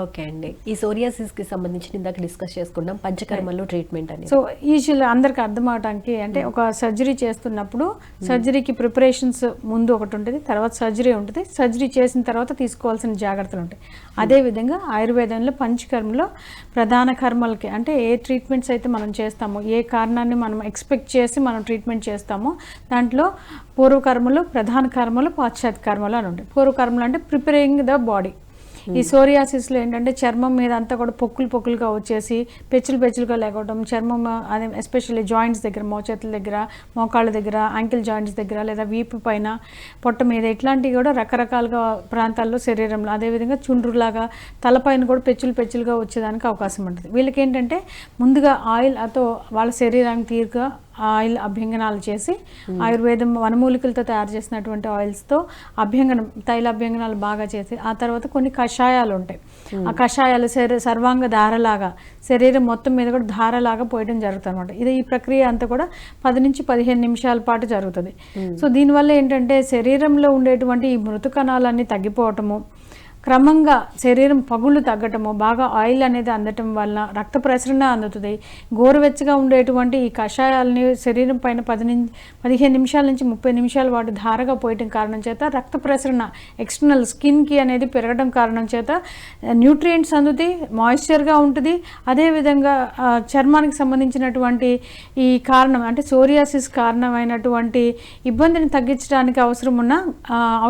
Okay అండి. ఈ సోరియాసిస్కి సంబంధించి ఇందాక డిస్కస్ చేసుకున్నాం పంచకర్మల్లో ట్రీట్మెంట్ అనేది. సో యూజువల్ అందరికి అర్థం అవడానికి అంటే ఒక సర్జరీ చేస్తున్నప్పుడు సర్జరీకి ప్రిపరేషన్స్ ముందు ఒకటి ఉంటుంది తర్వాత సర్జరీ ఉంటుంది. సర్జరీ చేసిన తర్వాత తీసుకోవాల్సిన జాగ్రత్తలు ఉంటాయి. అదేవిధంగా ఆయుర్వేదంలో పంచకర్మలో ప్రధాన కర్మలకి అంటే ఏ ట్రీట్మెంట్స్ అయితే మనం చేస్తామో ఏ కారణాన్ని మనం ఎక్స్పెక్ట్ చేసి మనం ట్రీట్మెంట్ చేస్తామో దాంట్లో పూర్వకర్మలు ప్రధాన కర్మలు పాశ్చాత్య కర్మలు అని ఉంటాయి. పూర్వకర్మలు అంటే ప్రిపేరింగ్ ద బాడీ ఈ సోరియాసిస్లో ఏంటంటే చర్మం మీద అంతా కూడా పొక్కులు పొక్కులుగా వచ్చేసి పెచ్చులు పెచ్చులుగా లేకపోవడం చర్మం అదే ఎస్పెషల్లీ జాయింట్స్ దగ్గర మోచేతుల దగ్గర మోకాళ్ళ దగ్గర యాంకిల్ జాయింట్స్ దగ్గర లేదా వీపు పైన పొట్ట మీద ఇట్లాంటివి కూడా రకరకాలుగా ప్రాంతాల్లో శరీరంలో అదేవిధంగా చుండ్రులాగా తలపైన కూడా పెచ్చులు పెచ్చులుగా వచ్చేదానికి అవకాశం ఉంటుంది. వీళ్ళకి ఏంటంటే ముందుగా ఆయిల్ అతో వాళ్ళ శరీరానికి తీరుగా ఆయిల్ అభ్యంగనాలు చేసి ఆయుర్వేదం వనమూలికలతో తయారు చేసినటువంటి ఆయిల్స్తో అభ్యంగనం తైల అభ్యంగనాలు బాగా చేసి ఆ తర్వాత కొన్ని కషాయాలు ఉంటాయి. ఆ కషాయాలు శరీర సర్వాంగ ధారలాగా శరీరం మొత్తం మీద కూడా ధారలాగా పోయడం జరుగుతుంది అనమాట ఇది ఈ ప్రక్రియ అంతా కూడా పది నుంచి పదిహేను నిమిషాల పాటు జరుగుతుంది. సో దీనివల్ల ఏంటంటే శరీరంలో ఉండేటువంటి ఈ మృతు కణాలన్నీ తగ్గిపోవటము క్రమంగా శరీరం పగుళ్ళు తగ్గటము బాగా ఆయిల్ అనేది అందటం వలన రక్త ప్రసరణ అందుతుంది. గోరువెచ్చగా ఉండేటువంటి ఈ కషాయాలని శరీరం పైన పది నుంచి పదిహేను నిమిషాల నుంచి ముప్పై నిమిషాల పాటు ధారగా పోయటం కారణం చేత రక్త ప్రసరణ ఎక్స్టర్నల్ స్కిన్కి అనేది పెరగడం కారణం చేత న్యూట్రియంట్స్ అందుతాయి మాయిశ్చర్గా ఉంటుంది. అదేవిధంగా చర్మానికి సంబంధించినటువంటి ఈ కారణం అంటే సోరియాసిస్ కారణమైనటువంటి ఇబ్బందిని తగ్గించడానికి అవసరం ఉన్న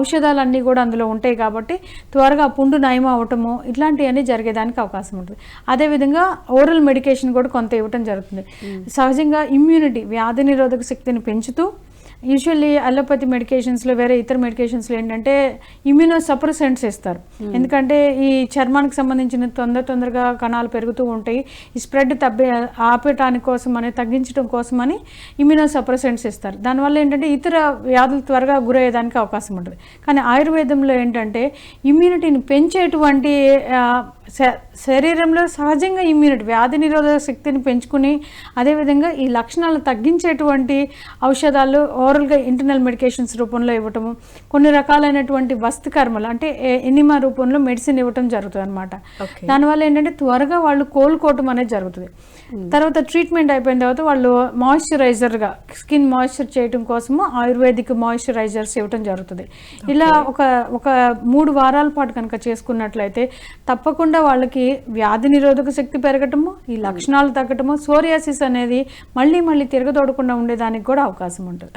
ఔషధాలన్నీ కూడా అందులో ఉంటాయి కాబట్టి త్వరగా పుండు నయం అవటము ఇట్లాంటివన్నీ జరిగేదానికి అవకాశం ఉంటుంది. అదేవిధంగా ఓరల్ మెడికేషన్ కూడా కొంత ఇవ్వటం జరుగుతుంది. సహజంగా ఇమ్యూనిటీ వ్యాధి నిరోధక శక్తిని పెంచుతూ యూజువల్లీ అలోపతి మెడికేషన్స్లో వేరే ఇతర మెడికేషన్స్లో ఏంటంటే ఇమ్యూనో సప్రెసెంట్స్ ఇస్తారు ఎందుకంటే ఈ చర్మానికి సంబంధించిన తొందర తొందరగా కణాలు పెరుగుతూ ఉంటాయి. ఈ స్ప్రెడ్ తగ్గే ఆపేటానికి కోసం అని తగ్గించడం కోసమని ఇమ్యూనో సప్రెసెంట్స్ ఇస్తారు దానివల్ల ఏంటంటే ఇతర వ్యాధులు త్వరగా గురయ్యేదానికి అవకాశం ఉంటుంది. కానీ ఆయుర్వేదంలో ఏంటంటే ఇమ్యూనిటీని పెంచేటువంటి శరీరంలో సహజంగా ఇమ్యూనిటీ వ్యాధి నిరోధక శక్తిని పెంచుకుని అదేవిధంగా ఈ లక్షణాలు తగ్గించేటువంటి ఔషధాలు ఓరల్గా ఇంటర్నల్ మెడికేషన్స్ రూపంలో ఇవ్వటము కొన్ని రకాలైనటువంటి వస్తు కర్మలు అంటే ఎనిమా రూపంలో మెడిసిన్ ఇవ్వటం జరుగుతుంది అనమాట. దానివల్ల ఏంటంటే త్వరగా వాళ్ళు కోలుకోవటం అనేది జరుగుతుంది. తర్వాత ట్రీట్మెంట్ అయిపోయిన తర్వాత వాళ్ళు మాయిశ్చరైజర్గా స్కిన్ మాయిశ్చర్ చేయటం కోసము ఆయుర్వేదిక్ మాయిశ్చరైజర్స్ ఇవ్వటం జరుగుతుంది. ఇలా ఒక ఒక మూడు వారాల పాటు కనుక చేసుకున్నట్లయితే తప్పకుండా వాళ్ళకి వ్యాధి నిరోధక శక్తి పెరగటము ఈ లక్షణాలు తగ్గటము సోరియాసిస్ అనేది మళ్ళీ మళ్ళీ తిరగదోడకుండా ఉండేదానికి కూడా అవకాశం ఉంటుంది.